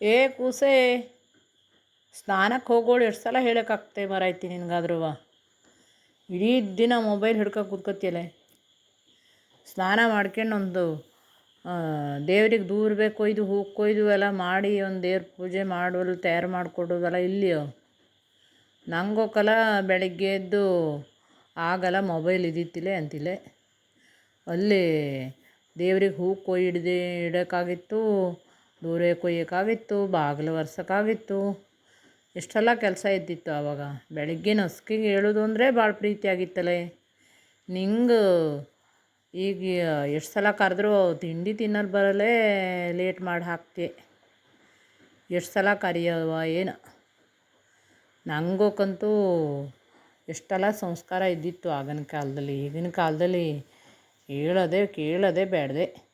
ಏ ಕೂಸೆ ಸ್ನಾನಕ್ಕೆ ಹೋಗೋಳು ಎಷ್ಟು ಸಲ ಹೇಳೋಕ್ಕಾಗ್ತೆ ಮರಾಯ್ತಿ ನಿನಗಾದ್ರೂ ಇಡೀ ದಿನ ಮೊಬೈಲ್ ಹಿಡ್ಕೊ ಕೂತ್ಕೊತಿಯಲ್ಲ. ಸ್ನಾನ ಮಾಡ್ಕೊಂಡು ಒಂದು ದೇವ್ರಿಗೆ ದೂರ್ಬೇಕು ಕೊಯ್ದು ಹೂ ಕೊಯ್ದು ಎಲ್ಲ ಮಾಡಿ ಒಂದು ದೇವ್ರ ಪೂಜೆ ಮಾಡುವಲ್ಲಿ ತಯಾರು ಮಾಡಿಕೊಡೋದಲ್ಲ ಇಲ್ಲಿಯೋ. ನಂಗೋಕಲ ಬೆಳಗ್ಗೆ ಎದ್ದು ಆಗಲ್ಲ ಮೊಬೈಲ್ ಇದ್ದಿತ್ತಿಲ್ಲ ಅಂತಿಲ್ಲ. ಅಲ್ಲಿ ದೇವ್ರಿಗೆ ಹೂ ಕೊಯ್ದು ಇಡೋಕ್ಕಾಗಿತ್ತು. ದೂರೆ ಕೊಯ್ಯೋಕ್ಕಾಗಿತ್ತು ಬಾಗಿಲು ಒರ್ಸೋಕ್ಕಾಗಿತ್ತು ಎಷ್ಟೆಲ್ಲ ಕೆಲಸ ಇದ್ದಿತ್ತು ಆವಾಗ? ಬೆಳಗ್ಗೆ ನಸ್ಕಿಗೆ ಹೇಳೋದು ಅಂದರೆ ಭಾಳ ಪ್ರೀತಿ ಆಗಿತ್ತಲೆ ನಿಂಗೆ ಈಗ ಎಷ್ಟು ಸಲ ಕರೆದ್ರೂ ತಿಂಡಿ ತಿನ್ನಲು ಬರಲೇ ಲೇಟ್ ಮಾಡಿ ಹಾಕ್ತೆ. ಎಷ್ಟು ಸಲ ಕರೆಯವ ಏನು? ನಂಗೋಕಂತೂ ಎಷ್ಟೆಲ್ಲ ಸಂಸ್ಕಾರ ಇದ್ದಿತ್ತು ಆಗಿನ ಕಾಲದಲ್ಲಿ, ಈಗಿನ ಕಾಲದಲ್ಲಿ. ಹೇಳೋದೆ, ಕೇಳೋದೇ, ಬೇಡದೆ.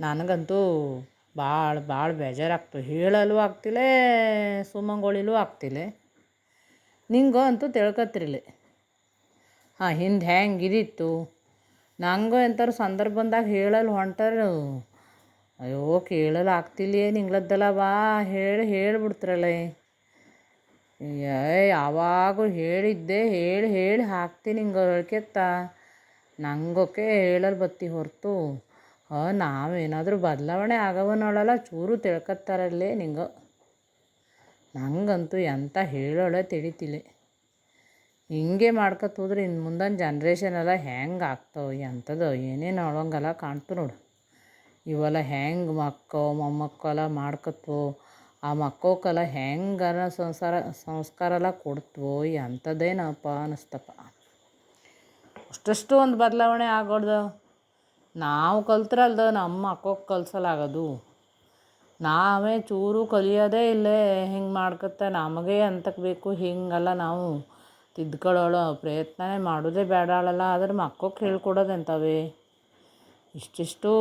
ನನಗಂತೂ ಭಾಳ ಭಾಳ ಬೇಜಾರಾಗ್ತು. ಹೇಳಲು ಆಗ್ತಿಲ್ಲ ಸುಮಂಗೊಳಿಲೂ ಆಗ್ತಿಲ್ಲ ನಿಂಗೋ ಅಂತೂ ತಿಳ್ಕೊತಿರ್ಲಿ. ಹಾಂ, ಹಿಂದೆ ಹೆಂಗೆ ಇದಿತ್ತು? ನಂಗೋ ಎಂಥವ್ರು ಸಂದರ್ಭದಾಗ ಹೇಳಲು ಹೊಂಟರು. ಅಯ್ಯೋ, ಕೇಳಲು ಆಗ್ತಿಲ್ಲ ನಿಂಗ್ಲದ್ದಲ್ಲ ಬಾ, ಹೇಳಿ ಹೇಳಿಬಿಡ್ತ್ರಲ್ಲ ಏ ಯಾವಾಗೂ ಹೇಳಿದ್ದೆ, ಹೇಳಿ ಹೇಳಿ ಹಾಕ್ತೀನಿ ಹಿಂಗೆ ಹೇಳ್ಕೆತ್ತ ನಂಗೊಕೆ ಹೇಳಲು ಬತ್ತಿ ಹೊರತು. ನಾವೇನಾದರೂ ಬದಲಾವಣೆ ಆಗವನೊಳಲ್ಲ, ಚೂರು ತಿಳ್ಕೊತಾರಲ್ಲೇ ನಿಂಗೆ. ನಂಗಂತೂ ಎಂತ ಹೇಳೋಳೆ ತಿಳಿತಿಲ್ಲ. ಹಿಂಗೆ ಮಾಡ್ಕೊತ ಹೋದ್ರೆ ಇನ್ನು ಮುಂದಿನ ಜನ್ರೇಷನ್ ಎಲ್ಲ ಹೆಂಗೆ ಆಗ್ತಾವೆ ಎಂಥದ್ದು ಏನೇನು ನೋಡೋಂಗಲ್ಲ ಕಾಣ್ತು ನೋಡು. ಇವೆಲ್ಲ ಹೆಂಗೆ ಮಕ್ಕೋ, ಮೊಮ್ಮಕ್ಕಲ್ಲ ಮಾಡ್ಕೊತ್ವೋ, ಆ ಮಕ್ಕೋಕೆಲ್ಲ ಹೆಂಗಾರ ಸಂಸಾರ, ಸಂಸ್ಕಾರ ಎಲ್ಲ ಕೊಡ್ತವೋ ಎಂಥದ್ದೇನಪ್ಪ ಅನ್ನಿಸ್ತಪ್ಪ. ಅಷ್ಟಷ್ಟು ಒಂದು ಬದಲಾವಣೆ ಆಗೋಡ್ದು. ನಾವು ಕಲ್ತ್ರಲ್ದ ನಮ್ಮ ಮಕ್ಕಳು ಕಲಿಸಲಾಗದು. ನಾವೇ ಚೂರು ಕಲಿಯೋದೇ ಇಲ್ಲೇ ಹಿಂಗೆ ಮಾಡ್ಕೊತ ನಮಗೆ ಅಂತಕ್ಕೆ ಬೇಕು ಹಿಂಗಲ್ಲ ನಾವು. ತಿದ್ಕೊಳ್ಳೋಳು, ಪ್ರಯತ್ನನೇ ಮಾಡೋದೇ ಬೇಡಾಳಲ್ಲ ಆದ್ರೆ ಮಕ್ಕಳಿಗೆ ಹೇಳ್ಕೊಡೋದು ಎಂಥವೇ ಇಷ್ಟಿಷ್ಟು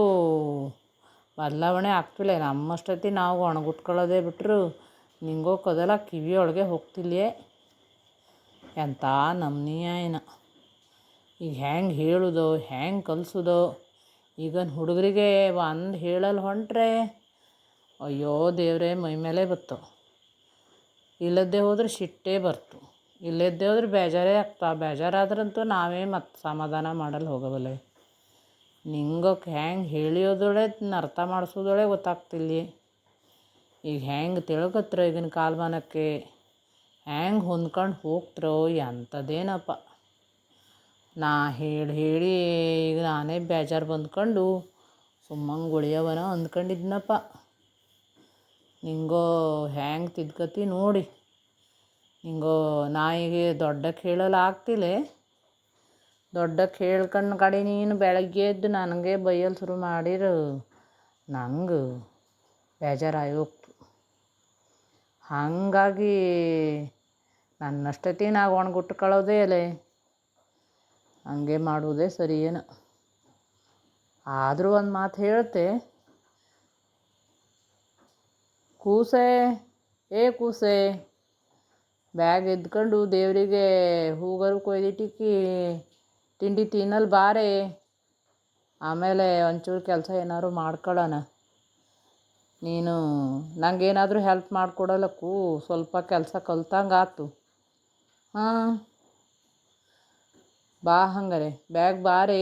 ಬದಲಾವಣೆ ಆಗ್ತಿಲ್ಲ, ನಮ್ಮಷ್ಟೊತ್ತಿ ನಾವು ಒಣಗುಟ್ಕೊಳ್ಳೋದೇ ಬಿಟ್ಟರು ಕದಲ ಕಿವಿಯೊಳಗೆ ಹೋಗ್ತಿಲ್ಲೇ ಎಂಥ ನಮ್ನಿಯ ಏನೋ ಈಗ ಹೆಂಗೆ ಹೇಳೋದು, ಹೆಂಗೆ ಕಲಿಸೋದು? ಈಗಿನ ಹುಡುಗರಿಗೆ ಒಂದು ಹೇಳಲು ಹೊಂಟ್ರೆ, ಅಯ್ಯೋ ದೇವರೇ, ಮೈ ಮೇಲೆ ಬತ್ತು. ಇಲ್ಲದ್ದೇ ಹೋದ್ರೆ ಸಿಟ್ಟೇ ಬರ್ತು. ಇಲ್ಲದ್ದೇ ಹೋದ್ರೆ ಬೇಜಾರೇ ಆಗ್ತಾ, ಬೇಜಾರಾದ್ರಂತೂ ನಾವೇ ಮತ್ತೆ ಸಮಾಧಾನ ಮಾಡಲು ಹೋಗಬಲ್ಲೆ ನಿಂಗಕ್ಕೆ ಹೆಂಗೆ ಹೇಳಿಯೋದೊಳೆ, ಅರ್ಥ ಮಾಡಿಸೋದೊಳೆ ಗೊತ್ತಾಗ್ತಿಲ್ಲ. ಈಗ ಹೆಂಗೆ ತಿಳ್ಕತ್ರ ಈಗಿನ ಕಾಲಮಾನಕ್ಕೆ? ಹೆಂಗೆ ಹೊಂದ್ಕೊಂಡು ಹೋಗ್ತಿರೋ ಎಂಥದ್ದೇನಪ್ಪ ನಾ ಹೇಳಿ ಹೇಳಿ ಈಗ ನಾನೇ ಬೇಜಾರು ಬಂದ್ಕೊಂಡು ಸುಮ್ಮಂಗೆ ಉಳಿಯವನ ಅಂದ್ಕೊಂಡಿದ್ನಪ್ಪ. ನಿಂಗೋ ಹ್ಯಾಂಗೆ ತಿದ್ಕತಿ ನೋಡಿ. ನಿಂಗೋ ಈಗ ದೊಡ್ಡ ಹೇಳಲು ಆಗ್ತಿಲ್ಲ ದೊಡ್ಡ ಕಡೆ ನೀನು ಬೆಳಗ್ಗೆ ಎದ್ದು ನನಗೆ ಬೈಯಲು ಶುರು ಮಾಡಿರು. ನಂಗೆ ಬೇಜಾರಾಗಿ ಹಾಗಾಗಿ ನನ್ನಷ್ಟೊತ್ತಿಗೆ ನಾವು ಒಣಗುಟ್ಕೊಳ್ಳೋದೇ ಅಲ್ಲೇ ಹಂಗೆ ಮಾಡುವುದೇ ಸರಿ ಏನು? ಆದರೂ ಒಂದು ಮಾತು ಹೇಳ್ತೆ ಕೂಸೆ, ಏ ಕೂಸೆ, ಬ್ಯಾಗ್ ಎದ್ಕೊಂಡು ದೇವರಿಗೆ ಹೂಗರು ಕೊಯ್ದಿಟ್ಟಿಕ್ಕಿ, ತಿಂಡಿ ತಿನ್ನಲ್ ಬಾರೆ, ಆಮೇಲೆ ಒಂಚೂರು ಕೆಲಸ ಏನಾದ್ರು ಮಾಡ್ಕೊಳ್ಳೋಣ ನೀನು ನಂಗೇನಾದರೂ ಹೆಲ್ಪ್ ಮಾಡಿಕೊಡಲಕ್ಕೂ ಸ್ವಲ್ಪ ಕೆಲಸ ಕಲ್ತಂಗೆ ಹಾಂ. ಬಾ ಹಂಗಾರೆ ಬ್ಯಾಗ್ ಬಾರೆ